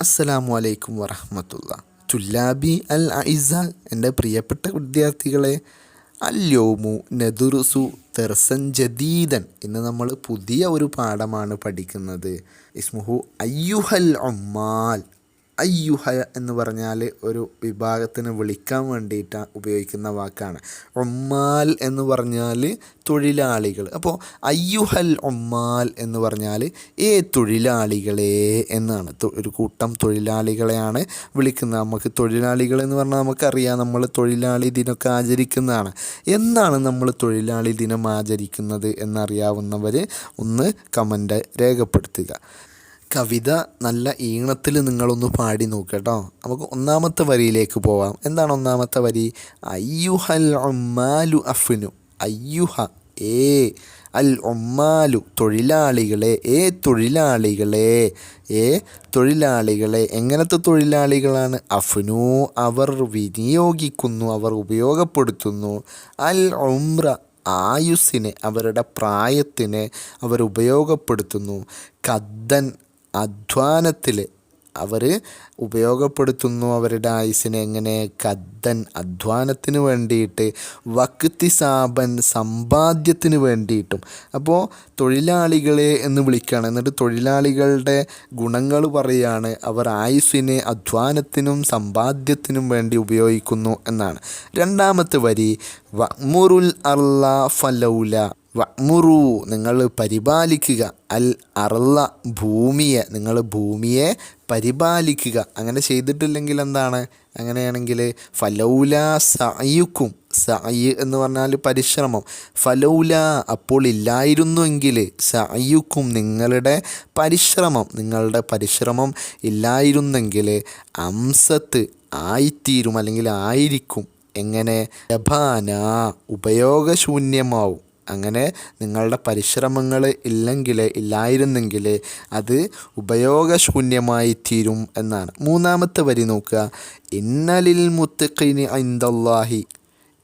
അസ്സലാമു അലൈക്കും വറഹമത്തുള്ള. തുല്ലാബി അൽ അയിസ എന്റെ പ്രിയപ്പെട്ട വിദ്യാർത്ഥികളെ അല്യോമു നെദുറുസു തെർസൻ ജദീദൻ ഇന്ന് നമ്മൾ പുതിയ ഒരു പാഠമാണ് പഠിക്കുന്നത്. ഇസ്മുഹു അയ്യുഹൽ ഒമ്മാൽ അയ്യുഹ എന്ന് പറഞ്ഞാൽ ഒരു വിഭാഗത്തിന് വിളിക്കാൻ വേണ്ടിയിട്ട് ഉപയോഗിക്കുന്ന വാക്കാണ്. ഒമ്മാൽ എന്ന് പറഞ്ഞാൽ തൊഴിലാളികൾ അപ്പോൾ അയ്യുഹൽ ഒമ്മാൽ എന്ന് പറഞ്ഞാൽ ഏ തൊഴിലാളികളെ എന്നാണ്. ഒരു കൂട്ടം തൊഴിലാളികളെയാണ് വിളിക്കുന്നത്. നമുക്ക് തൊഴിലാളികൾ എന്ന് പറഞ്ഞാൽ നമുക്കറിയാം. നമ്മൾ തൊഴിലാളി ദിനമൊക്കെ ആചരിക്കുന്നതാണ്. എന്നാണ് നമ്മൾ തൊഴിലാളി ദിനം ആചരിക്കുന്നത് എന്നറിയാവുന്നവർ ഒന്ന് കമന്റ് രേഖപ്പെടുത്തുക. കവിത നല്ല ഈണത്തിൽ നിങ്ങളൊന്ന് പാടി നോക്കുക കേട്ടോ നമുക്ക് ഒന്നാമത്തെ വരിയിലേക്ക് പോവാം. എന്താണ് ഒന്നാമത്തെ വരി? അയ്യുഹൽ ഒമ്മാലു അഫ്നു. അയ്യുഹ ഏ. അൽ ഒമ്മാലു തൊഴിലാളികളെ ഏ തൊഴിലാളികളെ ഏ തൊഴിലാളികളെ. എങ്ങനത്തെ തൊഴിലാളികളാണ്? അഫ്നു അവർ വിനിയോഗിക്കുന്നു അവർ ഉപയോഗപ്പെടുത്തുന്നു. അൽ ഉംറ ആയുസ്സിനെ അവരുടെ പ്രായത്തിന് അവർ ഉപയോഗപ്പെടുത്തുന്നു. കദ്ദൻ അധ്വാനത്തിൽ അവർ ഉപയോഗപ്പെടുത്തുന്നു അവരുടെ ആയുസിനെ എങ്ങനെ? കദ്ദൻ അധ്വാനത്തിന് വേണ്ടിയിട്ട് വക്തിസാബൻ സമ്പാദ്യത്തിന് വേണ്ടിയിട്ടും. അപ്പോൾ തൊഴിലാളികളെ എന്ന് വിളിക്കുകയാണ് എന്നിട്ട് തൊഴിലാളികളുടെ ഗുണങ്ങൾ പറയുകയാണ് അവർ ആയുസ്സിനെ അധ്വാനത്തിനും സമ്പാദ്യത്തിനും വേണ്ടി ഉപയോഗിക്കുന്നു എന്നാണ്. രണ്ടാമത്തെ വരി വമുറുൽ അർല ഫലൗല. വമുറു നിങ്ങൾ പരിപാലിക്കുക. അൽ അർള ഭൂമിയെ നിങ്ങൾ ഭൂമിയെ പരിപാലിക്കുക. അങ്ങനെ ചെയ്തിട്ടില്ലെങ്കിൽ എന്താണ്? അങ്ങനെയാണെങ്കിൽ ഫലൗല സയുക്കും സയ് എന്ന് പറഞ്ഞാൽ പരിശ്രമം. ഫലൗല അപ്പോൾ ഇല്ലായിരുന്നുവെങ്കിൽ സയുക്കും നിങ്ങളുടെ പരിശ്രമം. നിങ്ങളുടെ പരിശ്രമം ഇല്ലായിരുന്നെങ്കിൽ അംസത്ത് ആയിത്തീരും അല്ലെങ്കിൽ ആയിരിക്കും. എങ്ങനെ? ലഭാന ഉപയോഗശൂന്യമാവും. അങ്ങനെ നിങ്ങളുടെ പരിശ്രമങ്ങൾ ഇല്ലെങ്കിൽ ഇല്ലായിരുന്നെങ്കിൽ അത് ഉപയോഗശൂന്യമായി തീരും എന്നാണ്. മൂന്നാമത്തെ വരി നോക്കുക. ഇന്നലിൽ മുത്തുക്കിനി ഐന്ദല്ലാഹി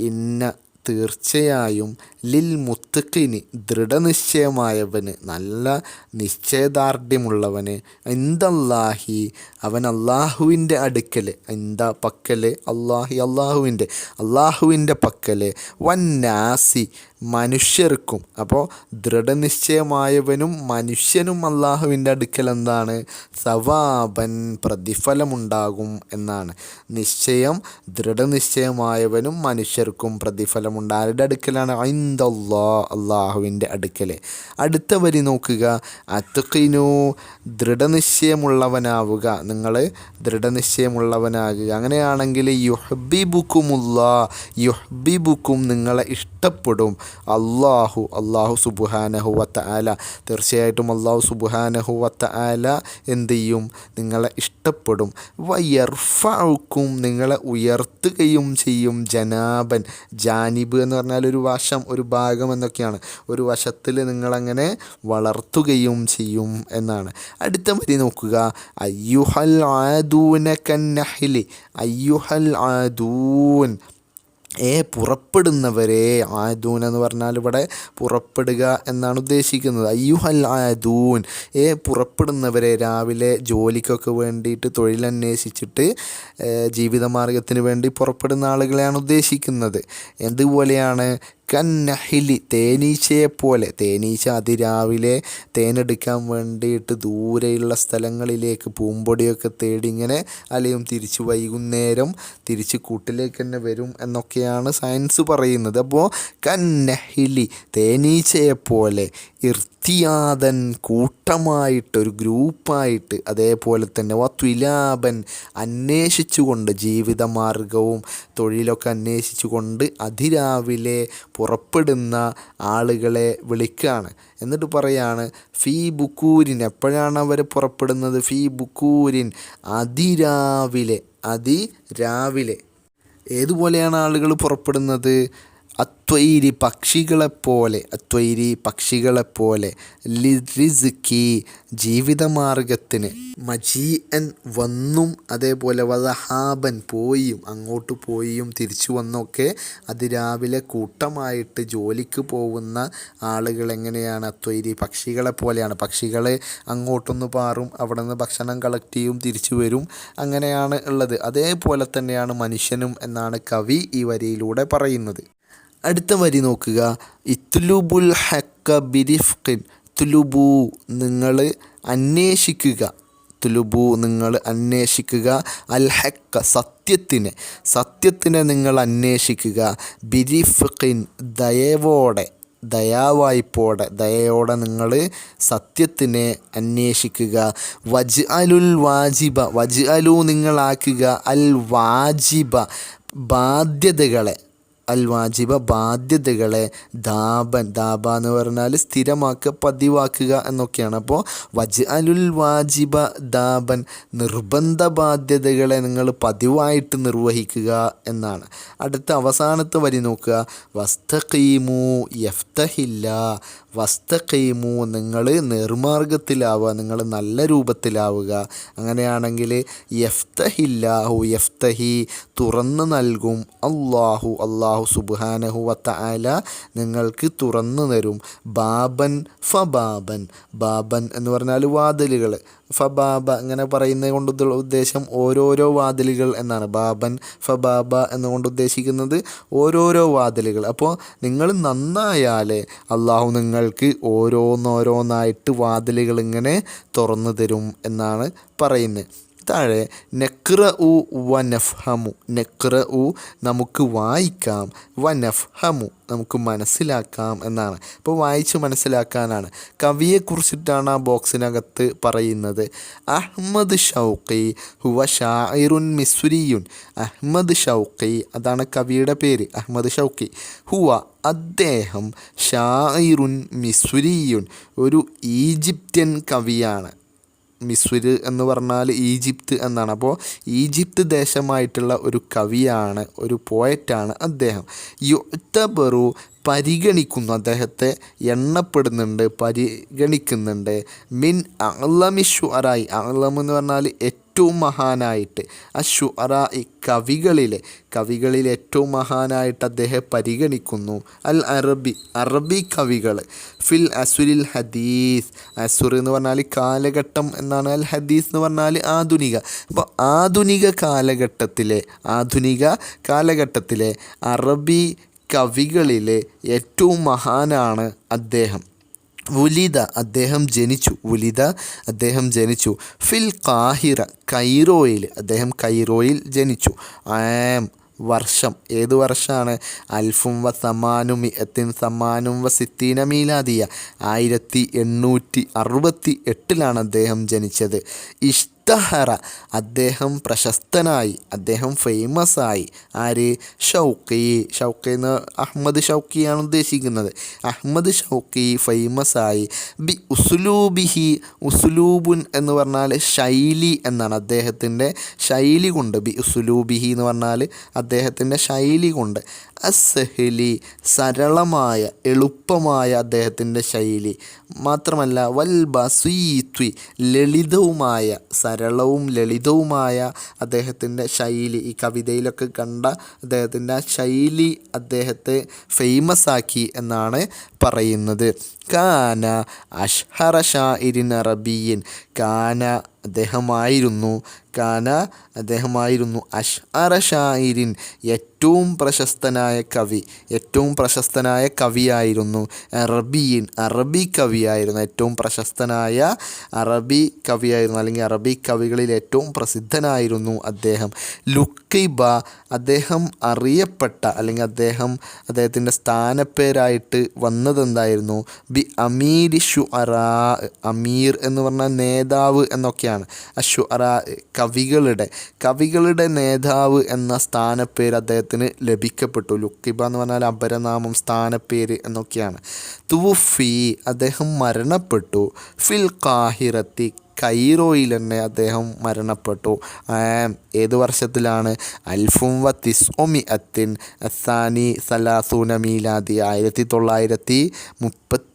ഇന്ന തീർച്ചയായും ലിൽ മുത്തുക്കിനി ദൃഢനിശ്ചയമായവന് നല്ല നിശ്ചയദാർഢ്യമുള്ളവന്. എന്തല്ലാഹി അവൻ അള്ളാഹുവിന്റെ അടുക്കൽ എന്താ പക്കൽ? അള്ളാഹി അള്ളാഹുവിന്റെ അള്ളാഹുവിന്റെ പക്കൽ. വന്നാസി മനുഷ്യർക്കും. അപ്പോൾ ദൃഢനിശ്ചയമായവനും മനുഷ്യനും അള്ളാഹുവിന്റെ അടുക്കൽ എന്താണ്? സവാബൻ പ്രതിഫലമുണ്ടാകും എന്നാണ്. നിശ്ചയം ദൃഢനിശ്ചയമായവനും മനുഷ്യർക്കും പ്രതിഫലമുണ്ട്. ആരുടെ അടുക്കലാണ്? ഐന്ദല്ലാ അള്ളാഹുവിന്റെ അടുക്കൽ. അടുത്ത വരി നോക്കുക. അത്തുക്കിനു ദൃഢനിശ്ചയമുള്ളവനാവുക. നിങ്ങൾ ദൃഢനിശ്ചയമുള്ളവനാകുക. അങ്ങനെയാണെങ്കിൽ യുഹബിബുക്കുമുള്ള യുഹബിബുക്കും നിങ്ങളെ ഇഷ്ടപ്പെടും. അള്ളാഹു അള്ളാഹു സുബുഹാനഹു വത്ത ആല തീർച്ചയായിട്ടും അള്ളാഹു സുബുഹാനഹു വത്ത ആല എന്ത് ചെയ്യും? നിങ്ങളെ ഇഷ്ടപ്പെടും. വയർഫാക്കും നിങ്ങളെ ഉയർത്തുകയും ചെയ്യും ജനാബൻ. ജാനിബ് എന്ന് പറഞ്ഞാൽ ഒരു വശം ഒരു ഭാഗം എന്നൊക്കെയാണ്. ഒരു വശത്തിൽ നിങ്ങളങ്ങനെ വളർത്തുകയും ചെയ്യും എന്നാണ്. അടുത്ത വരി നോക്കുക. അയ്യുഹൽ ആദൂനക്കന്നഹിലി. അയ്യുഹൽ ആദൂൻ. ഏ പുറപ്പെടുന്നവരെ ആദൂൻ എന്ന് പറഞ്ഞാൽ ഇവിടെ പുറപ്പെടുക എന്നാണ് ഉദ്ദേശിക്കുന്നത്. അയ്യുഹൽ ആദൂൻ. ഏ പുറപ്പെടുന്നവരെ രാവിലെ ജോലിക്കൊക്കെ വേണ്ടിയിട്ട് തൊഴിലന്വേഷിച്ചിട്ട് ജീവിതമാർഗത്തിന് വേണ്ടി പുറപ്പെടുന്ന ആളുകളെയാണ് ഉദ്ദേശിക്കുന്നത്. എന്തുപോലെയാണ് കന്നഹിലി തേനീച്ചയെ പോലെ തേനീച്ച അതിരാവിലെ തേനെടുക്കാൻ വേണ്ടിയിട്ട് ദൂരെയുള്ള സ്ഥലങ്ങളിലേക്ക് പൂമ്പൊടിയൊക്കെ തേടി ഇങ്ങനെ അലയും തിരിച്ച് വൈകുന്നേരം തിരിച്ച് കൂട്ടിലേക്ക് തന്നെ വരും എന്നൊക്കെയാണ് സയൻസ് പറയുന്നത്. അപ്പോൾ കന്നഹിലി തേനീച്ചയെ പോലെ ഇർത്തിയാദൻ കൂട്ടമായിട്ട് ഒരു ഗ്രൂപ്പായിട്ട് അതേപോലെ തന്നെ വത്വിലാപൻ അന്വേഷിച്ചുകൊണ്ട് ജീവിതമാർഗവും തൊഴിലൊക്കെ അന്വേഷിച്ചുകൊണ്ട് അതിരാവിലെ പുറപ്പെടുന്ന ആളുകളെ വിളിക്കുകയാണ് എന്നിട്ട് പറയാണ് ഫീ ബുക്കൂരിൻ. എപ്പോഴാണ് അവർ പുറപ്പെടുന്നത്? ഫീ ബുക്കൂരിൻ അതിരാവിലെ. അതിരാവിലെ. ഏതുപോലെയാണ് ആളുകൾ പുറപ്പെടുന്നത്? അത്വൈരി പക്ഷികളെപ്പോലെ അത്വൈരി പക്ഷികളെപ്പോലെ ലിറിസ്കി ജീവിതമാർഗത്തിന് മജീഅൻ വന്നും അതേപോലെ വദഹാബൻ പോയും അങ്ങോട്ട് പോയും തിരിച്ചു വന്നൊക്കെ അതിരാവിലെ കൂട്ടമായിട്ട് ജോലിക്ക് പോകുന്ന ആളുകൾ എങ്ങനെയാണ്? അത്വൈരി പക്ഷികളെ പോലെയാണ്. പക്ഷികളെ അങ്ങോട്ടൊന്ന് പാറും അവിടെ നിന്ന് ഭക്ഷണം കളക്ട് ചെയ്യും തിരിച്ചു വരും. അങ്ങനെയാണ് ഉള്ളത്. അതേപോലെ തന്നെയാണ് മനുഷ്യനും എന്നാണ് കവി ഈ വരിയിലൂടെ പറയുന്നത്. അടുത്ത വരി നോക്കുക. ഇത്ലുബുൽ ഹക്ക ബിരിഫ്കിൻ തുലുബു നിങ്ങൾ അന്വേഷിക്കുക. തുലുബു നിങ്ങൾ അന്വേഷിക്കുക. അൽ ഹക്ക സത്യത്തിനെ. സത്യത്തിനെ നിങ്ങൾ അന്വേഷിക്കുക. ബിരിഫ്കിൻ ദയവോടെ ദയാവായ്പോടെ ദയയോടെ നിങ്ങൾ സത്യത്തിനെ അന്വേഷിക്കുക. വജ് അലുൽ വാജിബ വജ് അലു നിങ്ങളാക്കുക അൽ വാജിബ ബാധ്യതകളെ അൽ വാജിബ ബാധ്യതകളെ ദാബൻ ദാബ എന്ന് പറഞ്ഞാൽ സ്ഥിരമാക്കുക പതിവാക്കുക എന്നൊക്കെയാണ്. അപ്പോൾ വജ് അലുൽ വാജിബ ദാബൻ നിർബന്ധ ബാധ്യതകളെ നിങ്ങൾ പതിവായിട്ട് നിർവഹിക്കുക എന്നാണ്. അടുത്ത അവസാനത്തെ വരി നോക്കുക. വസ്തഖീമു യഫ്തഹില്ല. വസ്തഖീമു നിങ്ങൾ നിർമാർഗത്തിലാവുക നിങ്ങൾ നല്ല രൂപത്തിലാവുക. അങ്ങനെയാണെങ്കിൽ യഫ്തഹില്ലാഹു യഫ്തഹി തുറന്നു നൽകും അള്ളാഹു അള്ളാഹു സുബാനഹു വത്ത ആല നിങ്ങൾക്ക് തുറന്നു തരും. ബാബൻ ഫബാബൻ. ബാബൻ എന്ന് പറഞ്ഞാൽ വാതിലുകൾ ഫബാബ ഇങ്ങനെ പറയുന്നത് കൊണ്ട് ഉദ്ദേശം ഓരോരോ വാതിലുകൾ എന്നാണ്. ബാബൻ ഫബാബ എന്നുകൊണ്ട് ഉദ്ദേശിക്കുന്നത് ഓരോരോ വാതിലുകൾ. അപ്പോൾ നിങ്ങൾ നന്നായാലേ അള്ളാഹു നിങ്ങൾക്ക് ഓരോന്നോരോന്നായിട്ട് വാതിലുകൾ ഇങ്ങനെ തുറന്നു തരും എന്നാണ് പറയുന്നത്. താഴെ നെക്ര ഉ വ നഫ്ഹമു നെക്ര ഉ നമുക്ക് വായിക്കാം വനഫ്ഹമു നഫ്ഹമു നമുക്ക് മനസ്സിലാക്കാം എന്നാണ്. അപ്പോൾ വായിച്ച് മനസ്സിലാക്കാനാണ്. കവിയെക്കുറിച്ചിട്ടാണ് ആ ബോക്സിനകത്ത് പറയുന്നത്. അഹ്മദ് ഷൗഖി ഹുവ ഷായിറുൻ മിസ്രിയുൻ. അഹ്മദ് ഷൗഖി അതാണ് കവിയുടെ പേര് അഹ്മദ് ഷൗഖി. ഹുവ അദ്ദേഹം ഷായിറുൻ മിസ്രിയുൻ ഒരു ഈജിപ്ത്യൻ കവിയാണ്. മിസ്വർ എന്ന് പറഞ്ഞാൽ ഈജിപ്ത് എന്നാണ്. അപ്പോൾ ഈജിപ്ത് ദേശമായിട്ടുള്ള ഒരു കവിയാണ് ഒരു പോയറ്റാണ് അദ്ദേഹം. യുത്തബറു പരിഗണിക്കുന്നു അദ്ദേഹത്തെ എണ്ണപ്പെടുന്നുണ്ട് പരിഗണിക്കുന്നുണ്ട്. മിൻ അളമിഷു അറായി അളം എന്ന് പറഞ്ഞാൽ ഏറ്റവും മഹാനായിട്ട് അഷു അറാ ഈ കവികളിലെ കവികളിൽ ഏറ്റവും മഹാനായിട്ട് അദ്ദേഹം പരിഗണിക്കുന്നു. അൽ അറബി അറബി കവികൾ. ഫിൽ അസുരിൽ ഹദീസ്. അസുർ എന്ന് പറഞ്ഞാൽ കാലഘട്ടം എന്നാണ് അൽ ഹദീസ് എന്ന് പറഞ്ഞാൽ ആധുനിക. അപ്പോൾ ആധുനിക കാലഘട്ടത്തിലെ ആധുനിക കാലഘട്ടത്തിലെ അറബി കവികളിലെ ഏറ്റവും മഹാനാണ് അദ്ദേഹം. വുലിദ അദ്ദേഹം ജനിച്ചു വുലിദ അദ്ദേഹം ജനിച്ചു. ഫിൽ കാഹിറ കൈറോയിൽ അദ്ദേഹം കൈറോയിൽ ജനിച്ചു. ആം വർഷം. ഏത് വർഷമാണ്? അൽഫും വ സമാനും എത്തിൻ സമാനും വ സിത്തീന മീലാദിയ. ആയിരത്തി എണ്ണൂറ്റി അറുപത്തി എട്ടിലാണ് അദ്ദേഹം ജനിച്ചത്. ഇഷ്തഹറ അദ്ദേഹം പ്രശസ്തനായി. അദ്ദേഹം ഫേമസ് ആയി. ആര്? ഷൗക്കി. ഷൗക്കി എന്ന് അഹമ്മദ് ഷൗക്കിയാണ് ഉദ്ദേശിക്കുന്നത്. അഹമ്മദ് ഷൗക്കി ഫേമസ് ആയി. ബി ഉസുലൂബിഹി ഉസുലൂബുൻ എന്ന് പറഞ്ഞാൽ ശൈലി എന്നാണ് അദ്ദേഹത്തിന്റെ ശൈലി കൊണ്ട്. ബി ഉസുലൂബിഹി എന്ന് പറഞ്ഞാൽ അദ്ദേഹത്തിന്റെ ശൈലി കൊണ്ട്. അസഹലി സരളമായ എളുപ്പമായ അദ്ദേഹത്തിന്റെ ശൈലി. മാത്രമല്ല വൽ ബസീത്വി ലളിതവുമായ സരളവും ലളിതവുമായ അദ്ദേഹത്തിന്റെ ശൈലി. ഈ കവിതയിലൊക്കെ കണ്ട അദ്ദേഹത്തിന്റെ ആ ശൈലി അദ്ദേഹത്തെ ഫേമസ് ആക്കി എന്നാണ് പറയുന്നത്. കാന അഷ്ഹറ ഷാഇരിൻ അറബിയിൻ. കാന അദ്ദേഹമായിരുന്നു കാന അദ്ദേഹമായിരുന്നു അഷ്അറ ഷായിരിൻ ഏറ്റവും പ്രശസ്തനായ കവി ഏറ്റവും പ്രശസ്തനായ കവിയായിരുന്നു അറബിയിൻ അറബി കവിയായിരുന്നു. ഏറ്റവും പ്രശസ്തനായ അറബി കവിയായിരുന്നു അല്ലെങ്കിൽ അറബി കവികളിൽ ഏറ്റവും പ്രസിദ്ധനായിരുന്നു അദ്ദേഹം. ലുക്കൈബ അദ്ദേഹം അറിയപ്പെട്ട അല്ലെങ്കിൽ അദ്ദേഹം അദ്ദേഹത്തിന്റെ സ്ഥാനപ്പേരായിട്ട് വന്നതെന്തായിരുന്നു? ബി അമീരി ഷു അറാ അമീർ എന്ന് പറഞ്ഞാൽ നേതാവ് എന്നൊക്കെയാണ്. അഷു അറാ കവികളുടെ കവികളുടെ നേതാവ് എന്ന സ്ഥാനപ്പേര് അദ്ദേഹത്തിന് ലഭിക്കപ്പെട്ടു. ലുക്കിബ എന്ന് പറഞ്ഞാൽ അപരനാമം സ്ഥാനപ്പേര് എന്നൊക്കെയാണ്. തുഫി അദ്ദേഹം മരണപ്പെട്ടു. ഫിൽ കാഹിറത്തി കൈറോയിൽ തന്നെ അദ്ദേഹം മരണപ്പെട്ടു. ഏത് വർഷത്തിലാണ്? അൽഫും വ അത്തിൻ അസാനി സലാസൂന മീലാദി. ആയിരത്തി തൊള്ളായിരത്തി മുപ്പത്തി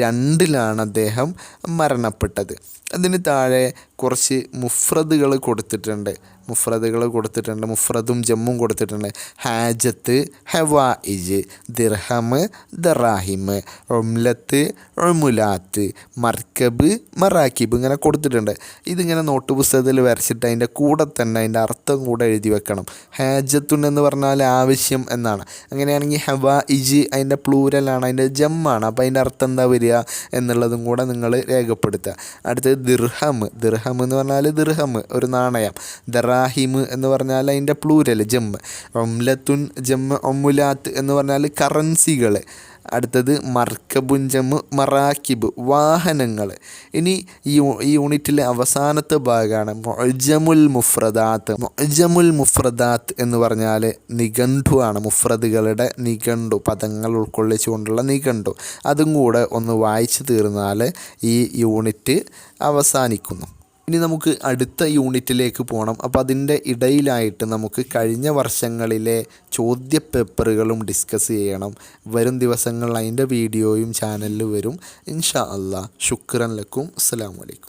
രണ്ടിലാണ് അദ്ദേഹം മരണപ്പെട്ടത്. അതിന് താഴെ കുറച്ച് മുഫ്രദുകൾ കൊടുത്തിട്ടുണ്ട്. മുഫ്രദുകൾ കൊടുത്തിട്ടുണ്ട് മുഫ്രദും ജമ്മും കൊടുത്തിട്ടുണ്ട്. ഹാജത്ത് ഹവായിജ് ദിർഹം ദറാഹിം ഒംലത്ത് ഒമുലാത്ത് മർക്കബ് മറാക്കിബ് ഇങ്ങനെ കൊടുത്തിട്ടുണ്ട്. ഇതിങ്ങനെ നോട്ട് പുസ്തകത്തിൽ വരച്ചിട്ട് അതിന്റെ കൂടെ തന്നെ അതിന്റെ അർത്ഥം കൂടെ എഴുതി വെക്കണം. ഹാജത്തുൻ എന്ന് പറഞ്ഞാൽ ആവശ്യം എന്നാണ്. അങ്ങനെയാണെങ്കിൽ ഹവായിജ് അതിന്റെ പ്ലൂരലാണ് അതിന്റെ ജമ്മാണ്. അപ്പോൾ അതിന്റെ അർത്ഥം എന്താ വരിക എന്നുള്ളതും കൂടെ നിങ്ങൾ രേഖപ്പെടുത്തുക. അടുത്തത് ദിർഹം. ദിർഹം എന്ന് പറഞ്ഞാൽ ദിർഹം ഒരു നാണയം. ദറാഹിം എന്ന് പറഞ്ഞാൽ അതിന്റെ പ്ലൂരൽ ജമ്മ് ഒംലത്തുൻ ജമ്മ് ഒമുലാത്ത് എന്ന് പറഞ്ഞാൽ കറൻസികൾ അടുത്തത് മർക്കപുഞ്ചമ് മറാക്കിബ് വാഹനങ്ങൾ. ഇനി ഈ യൂണിറ്റിലെ അവസാനത്തെ ഭാഗമാണ്. മൊജമുൽ മുഫ്രദാത്ത്. മൊജമുൽ മുഫ്രദാത്ത് എന്ന് പറഞ്ഞാൽ നിഘണ്ടു ആണ്. മുഫ്രദുകളുടെ നിഘണ്ടു പദങ്ങൾ ഉൾക്കൊള്ളിച്ചുകൊണ്ടുള്ള നിഘണ്ടു. അതും കൂടെ ഒന്ന് വായിച്ചു തീർന്നാൽ ഈ യൂണിറ്റ് അവസാനിക്കുന്നു. ഇനി നമുക്ക് അടുത്ത യൂണിറ്റിലേക്ക് പോകണം അപ്പോൾ അതിന്റെ ഇടയിലായിട്ട് നമുക്ക് കഴിഞ്ഞ വർഷങ്ങളിലെ ചോദ്യപേപ്പറുകളും ഡിസ്കസ് ചെയ്യണം. വരും ദിവസങ്ങളിൽ അതിന്റെ വീഡിയോയും ചാനലിൽ വരും. ഇൻഷാ അല്ലാ ശുക്രൻ ലക്കും. അസ്സാം വലൈക്കും